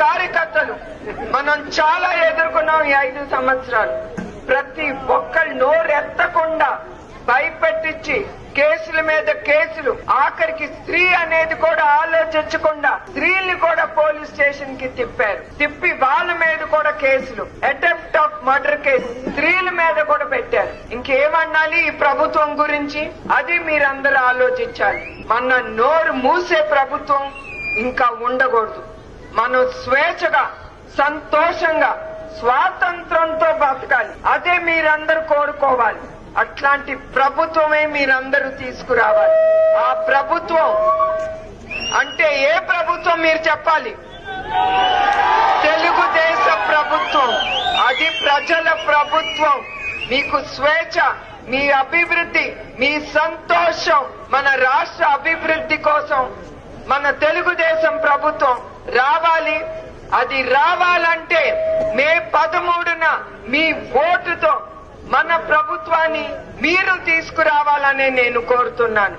కార్యకర్తలు. మనం చాలా ఎదుర్కొన్నాం ఈ ఐదు సంవత్సరాలు. ప్రతి ఒక్కరు నోరెత్తకుండా భయపెట్టించి కేసుల మీద కేసులు. ఆఖరికి స్త్రీ అనేది కూడా ఆలోచించకుండా స్త్రీల్ని కూడా పోలీస్ స్టేషన్కి తిప్పారు. తిప్పి వాళ్ళ మీద కూడా కేసులు. Attempt of murder case. స్త్రీల మీద కూడా పెట్టారు. ఇంకేమన్నాలి ఈ ప్రభుత్వం గురించి? అది మీరందరూ ఆలోచించాలి. మన నోరు మూసే ప్రభుత్వం ఇంకా ఉండకూడదు. మనం స్వేచ్ఛగా సంతోషంగా స్వాతంత్రంతో బతకాలి అదే మీరందరూ కోరుకోవాలి. అట్లాంటి ప్రభుత్వమే మీరందరూ తీసుకురావాలి. ఆ ప్రభుత్వం అంటే ఏ ప్రభుత్వం మీరు చెప్పాలి? తెలుగుదేశ ప్రభుత్వం. అది ప్రజల ప్రభుత్వం. మీకు స్వేచ్ఛ మీ అభివృద్ధి మీ సంతోషం మన రాష్ట్ర అభివృద్ధి కోసం మన తెలుగుదేశం ప్రభుత్వం రావాలి? అది రావాలంటే మే పదమూడున మీ ఓటుతో మన ప్రభుత్వాన్ని మీరు తీసుకురావాలని నేను కోరుతున్నాను.